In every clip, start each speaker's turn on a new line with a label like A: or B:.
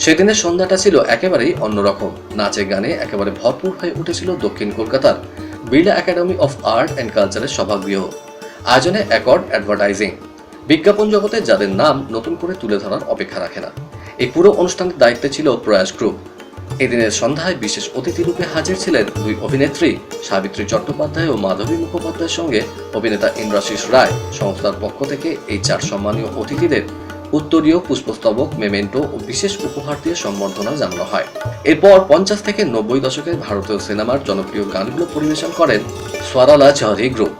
A: সেদিনের সন্ধ্যাটা ছিল একেবারেই অন্যরকম। নাচে গানে একেবারে ভরপুর হয়ে উঠেছিল দক্ষিণ কলকাতার Birla academy of art and কালচারের সভাগৃহ। আয়োজনে অ্যাকর্ড অ্যাডভার্টাইজিং। বিজ্ঞাপন জগতে যাদের নাম নতুন করে তুলে ধরার অপেক্ষা রাখে না। এই পুরো অনুষ্ঠানের দায়িত্বে ছিল প্রয়াস গ্রুপ। এদিনের সন্ধ্যায় বিশেষ অতিথি রূপে হাজির ছিলেন দুই অভিনেত্রী, সাবিত্রী চট্টোপাধ্যায় ও মাধবী মুখোপাধ্যায়ের সঙ্গে অভিনেতা ইন্দ্রাশিস রায়। সংস্থার পক্ষ থেকে এই চার সম্মানীয় অতিথিদের উত্তরীয় পুষ্পস্তবক, মেমেন্টো ও বিশেষ উপহার দিয়ে সম্বর্ধনা জানানো হয়। এরপর পঞ্চাশ থেকে নব্বই দশকের ভারতীয় সিনেমার জনপ্রিয় গানগুলো পরিবেশন করেন সোয়ারালা চহরি গ্রুপ।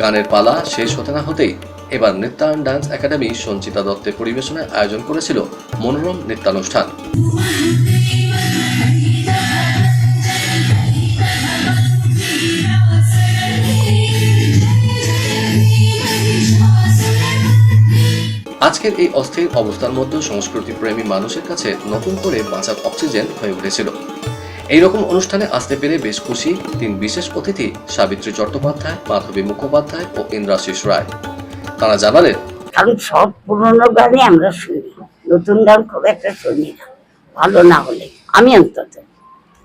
A: গানের পালা শেষ হতে না হতেই এবার নৃত্যায়ন ডান্স একাডেমি সঞ্চিতা দত্তের পরিবেশনায় আয়োজন করেছিল মনোরম নৃত্যানুষ্ঠান। আজকের এই অস্থির অবস্থার মধ্যে সংস্কৃতি প্রেমী মানুষের কাছে নতুন করে বাঁচার অক্সিজেন হয়ে উঠেছিল। এইরকম অনুষ্ঠানে আসতে পেরে বেশ খুশি তিন বিশেষ অতিথি, সাবিত্রী চট্টোপাধ্যায়, মাধবী মুখোপাধ্যায় ও ইন্দ্রাশিস রায়। তারা জানালেন
B: কারণ সব পুরনো গানই আমরা শুনি। নতুন গান খুব একটা শুনি না। ভালো না হলে। আমি অন্তত।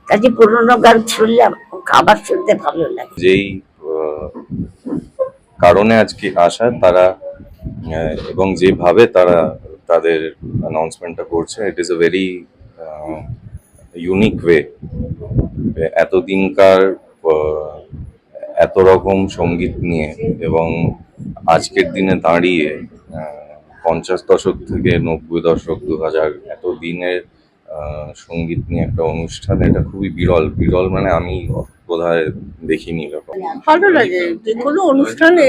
B: কাজে পুরোনো গান শুনলাম খাবার শুনতে ভালো লাগে।
C: যেই কারণে আজকে আসা তারা এবং যেভাবে তারা তাদের অ্যানাউন্সমেন্টটা করছে it is a very unique way এতদিনকার এত রকম সংগীত নিয়ে এবং আজকের দিনে দাঁড়িয়ে পঞ্চাশ দশক থেকে নব্বই দশক দু হাজার এত দিনের সংগীত নিয়ে একটা অনুষ্ঠান, এটা খুবই বিরল। বিরল মানে আমি বোধহয় দেখিনি এরকম।
D: ভালো লাগে যে কোনো অনুষ্ঠানে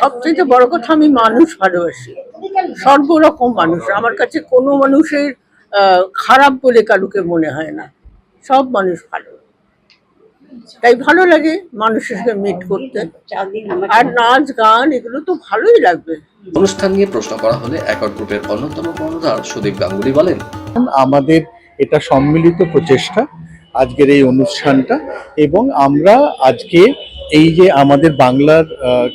D: সবচেয়ে বড় কথা আমি মানুষ ভালোবাসি। সর্বরকম মানুষ। আমার কাছে কোনো মানুষের খারাপ বলে কারুকে মনে হয় না। সব মানুষ ভালো। তাই ভালো লাগে মানুষের সঙ্গে মিট করতে। আর নাচ গান এগুলো তো ভালোই লাগবে।
A: অনুষ্ঠান নিয়ে প্রশ্ন করা হলে একট গ্রুপের অন্যতম কর্ণধার সুদীপ গাঙ্গুলি বলেন
E: আমাদের এটা সম্মিলিত প্রচেষ্টা আজকের এই অনুষ্ঠানটা এবং আমরা আজকে এই যে আমাদের বাংলার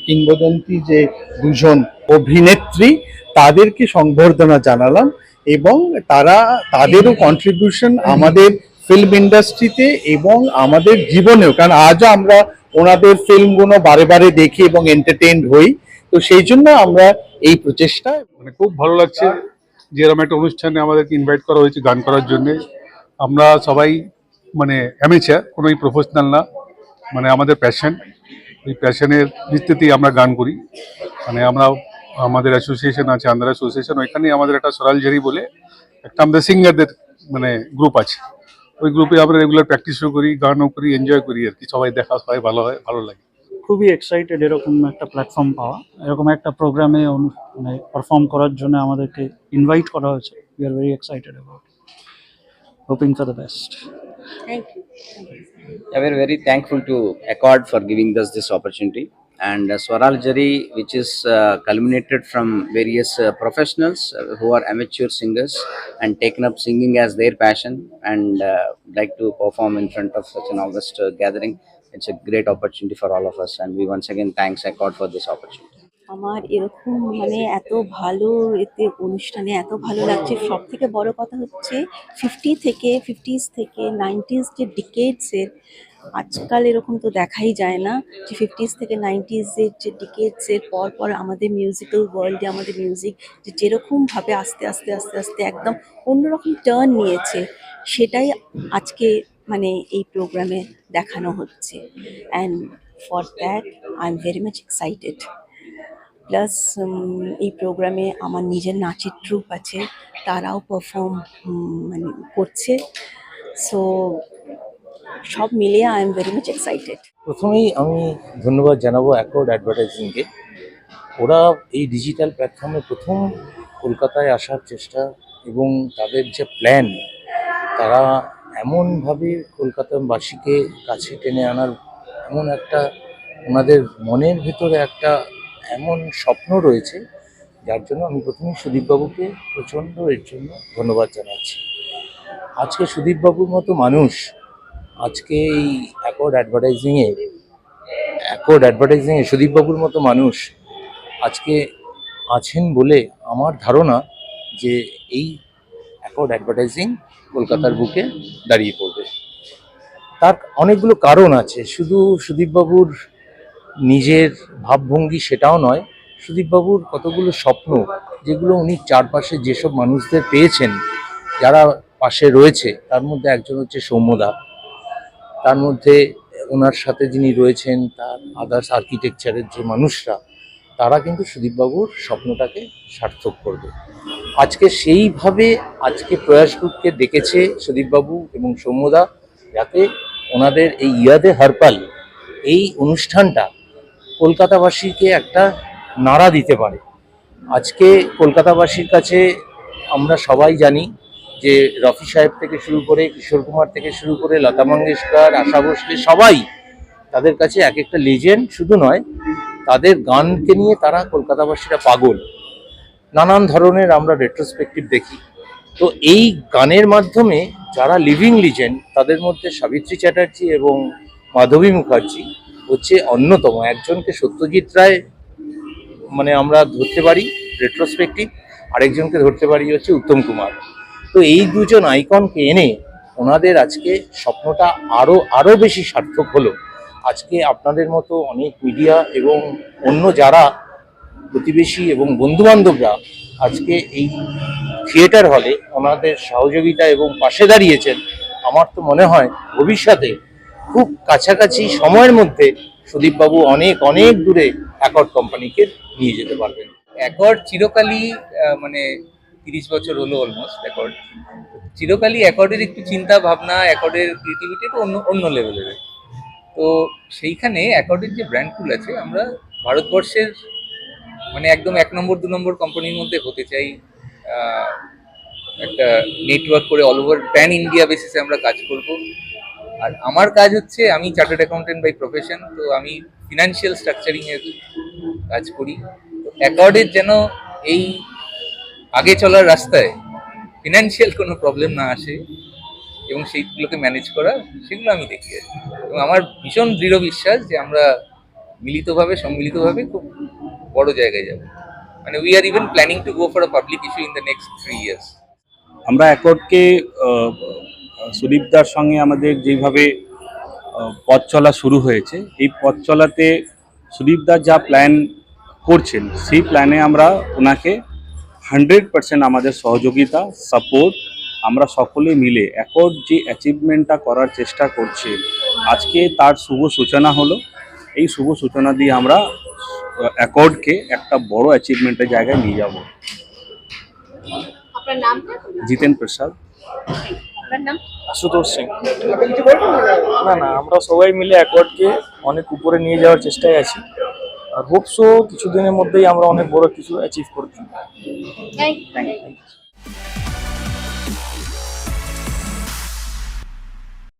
E: কিংবদন্তি যে দুজন অভিনেত্রী তাদেরকে সংবর্ধনা জানালাম এবং তারা তাদেরও কন্ট্রিবিউশন আমাদের ফিল্ম ইন্ডাস্ট্রিতে এবং আমাদের জীবনেও, কারণ আজও আমরা ওনাদের ফিল্মগুলো বারে বারে দেখি এবং এন্টারটেইনড হই। তো সেই জন্য আমরা এই প্রচেষ্টা
F: মানে খুব ভালো লাগছে যে এরকম একটা অনুষ্ঠানে আমাদেরকে ইনভাইট করা হয়েছে গান করার জন্য। আমরা সবাই মানে অ্যামেচার কোনোই প্রফেশনাল না। মানে আমাদের প্যাশন এই প্যাশনের ভিত্তিতেই আমরা গান করি। মানে আমরা, আমাদের অ্যাসোসিয়েশন আছে আন্ধ্র অ্যাসোসিয়েশন ওইখানেই আমাদের একটা সরালঝারি বলে একটা আমাদের সিঙ্গারদের মানে গ্রুপ আছে। ওই গ্রুপে আমরা রেগুলার প্র্যাকটিসও করি গানও করি এনজয় করি আর কি। সবাই দেখা সবাই ভালো হয় ভালো লাগে।
G: খুবই এক্সাইটেড এরকম একটা প্ল্যাটফর্ম পাওয়া। এরকম একটা প্রোগ্রামে মানে পারফর্ম করার জন্য আমাদেরকে ইনভাইট করা হয়েছে। We are very excited about hoping for the best
H: Yeah, we're very thankful to Accord for giving us this opportunity. And uh, Swaral Jari, which is uh, culminated from various uh, professionals uh, who are amateur singers and taken up singing as their passion and uh, like to perform in front of such an august uh, gathering. It's a great opportunity for all of us, and we once again thanks Accord for this opportunity.
I: আমার এরকম মানে এত ভালো এতে অনুষ্ঠানে এত ভালো লাগছে সব থেকে বড় কথা হচ্ছে ফিফটি থেকে ফিফটিস থেকে নাইনটিস যে ডিকেটসের আজকাল এরকম তো দেখাই যায় না যে ফিফটিস থেকে নাইনটিসের যে ডিকেটসের পর পর আমাদের মিউজিক্যাল ওয়ার্ল্ডে আমাদের মিউজিক যে যেরকমভাবে আস্তে আস্তে আস্তে আস্তে একদম অন্যরকম টার্ন নিয়েছে, সেটাই আজকে মানে এই প্রোগ্রামে দেখানো হচ্ছে। And for that I am very much excited plus এই প্রোগ্রামে আমার নিজের নাচের ট্রুপ আছে, তারাও পারফর্ম মানে করছে। সো সব মিলিয়ে I am very much excited
J: প্রথমেই আমি ধন্যবাদ জানাব অ্যাকর্ড অ্যাডভার্টাইজিংকে ওরা এই ডিজিটাল প্ল্যাটফর্মে প্রথম কলকাতায় আসার চেষ্টা এবং তাদের যে প্ল্যান তারা এমনভাবে কলকাতাবাসীকে কাছে টেনে আনার এমন একটা, ওনাদের মনের ভিতরে একটা এমন স্বপ্ন রয়েছে, যার জন্য আমি প্রথমেই সুদীপবাবুকে প্রচণ্ড এর জন্য ধন্যবাদ জানাচ্ছি। আজকে সুদীপবাবুর মতো মানুষ আজকে এই অ্যাকর্ড অ্যাডভার্টাইজিংয়ে অ্যাকর্ড অ্যাডভার্টাইজিংয়ে সুদীপবাবুর মতো মানুষ আজকে আছেন বলে আমার ধারণা যে এই অ্যাকর্ড অ্যাডভার্টাইজিং কলকাতার বুকে দাঁড়িয়ে পড়বে। তার অনেকগুলো কারণ আছে। শুধু সুদীপবাবুর নিজের ভাবভঙ্গি সেটাও নয় সুদীপবাবুর কতগুলো স্বপ্ন, যেগুলো উনি চারপাশে যেসব মানুষদের পেয়েছেন, যারা পাশে রয়েছে, তার মধ্যে একজন হচ্ছে সৌম্যদা। তার মধ্যে ওনার সাথে যিনি রয়েছেন, তার আদার্স আর্কিটেকচারের যে মানুষরা, তারা কিন্তু সুদীপবাবুর স্বপ্নটাকে সার্থক করবে। আজকে সেইভাবে আজকে প্রয়াস গ্রুপকে সুদীপবাবু এবং সৌম্যদা, যাতে ওনাদের এই ইয়াদে হরপাল, এই অনুষ্ঠানটা কলকাতাবাসীকে একটা নাড়া দিতে পারে। আজকে কলকাতাবাসীর কাছে আমরা সবাই জানি যে রফি সাহেব থেকে শুরু করে, কিশোর কুমার থেকে শুরু করে, লতা মঙ্গেশকর, আশা ভোসলে, সবাই তাদের কাছে এক একটা লেজেন্ড শুধু নয়, তাদের গানকে নিয়ে তারা কলকাতাবাসীরা পাগল। নানান ধরনের আমরা রেট্রোস্পেক্টিভ দেখি। তো এই গানের মাধ্যমে যারা লিভিং লিজেন্ড তাদের মধ্যে সাবিত্রী চ্যাটার্জি এবং মাধবী মুখার্জি হচ্ছে অন্যতম। একজনকে সত্যজিৎ রায় মানে আমরা ধরতে পারি রেট্রোস্পেক্টিভ আরেকজনকে ধরতে পারি হচ্ছে উত্তম কুমার। তো এই দুজন আইকনকে এনে ওনাদের আজকে স্বপ্নটা আরও আরও বেশি সার্থক হলো। আজকে আপনাদের মতো অনেক মিডিয়া এবং অন্য যারা প্রতিবেশী এবং বন্ধু বান্ধবরা আজকে এই থিয়েটার হলে ওনাদের সহযোগিতা এবং পাশে দাঁড়িয়েছেন, আমার তো মনে হয় ভবিষ্যতে খুব কাছাকাছি সময়ের মধ্যে সুদীপবাবু অনেক অনেক দূরে অ্যাকর্ড কোম্পানিকে নিয়ে যেতে পারবেন।
K: অ্যাকর্ড চিরকালই মানে তিরিশ বছর হলো অলমোস্ট অ্যাকর্ড চিরকালই অ্যাকর্ডের একটু চিন্তা ভাবনা অ্যাকর্ডের ক্রিয়েটিভিটি একটু অন্য অন্য লেভেলের তো সেইখানে অ্যাকর্ডের যে ব্র্যান্ডগুলো আছে, আমরা ভারতবর্ষের মানে একদম এক নম্বর, দু নম্বর কোম্পানির মধ্যে হতে চাই। একটা নেটওয়ার্ক করে অল ওভার প্যান ইন্ডিয়া বেসিসে আমরা কাজ করব। আর আমার কাজ হচ্ছে, আমি চার্টার্ড অ্যাকাউন্টেন্ট বাই প্রফেশন তো আমি ফিনান্সিয়াল স্ট্রাকচারিংয়ের কাজ করি। তো অ্যাকর্ডের যেন এই আগে চলার রাস্তায় ফিনান্সিয়াল কোনো প্রবলেম না আসে এবং সেইগুলোকে ম্যানেজ করা সেগুলো আমি দেখি এবং আমার ভীষণ দৃঢ় বিশ্বাস যে আমরা মিলিতভাবে, সম্মিলিতভাবে খুব বড় জায়গায় যাব। মানে we are even planning to go for a public issue in the next three years
C: আমরা অ্যাকর্ডকে সুদীপদার সঙ্গে আমাদের যেভাবে পথ চলা শুরু হয়েছে, এই পথ চলাতে সুদীপদার যা প্ল্যান করছেন, সেই প্ল্যানে আমরা ওনাকে হান্ড্রেড পার্সেন্ট আমাদের সহযোগিতা সাপোর্ট আমরা সকলে মিলে অ্যাকর্ড যে অ্যাচিভমেন্টটা করার চেষ্টা করছে আজকে তার শুভ সূচনা হলো। এই শুভ সূচনা দিয়ে আমরা অ্যাকর্ডকে একটা বড় অ্যাচিভমেন্টের জায়গায় নিয়ে যাব। জিতেন প্রসাদ।
L: আশুতোষ সিং। না না আমরা সবাই মিলে অ্যাকর্ডকে অনেক উপরে নিয়ে যাওয়ার চেষ্টায় আছি। আর হোপসো কিছুদিনের মধ্যেই আমরা অনেক বড় কিছু অ্যাচিভ করতে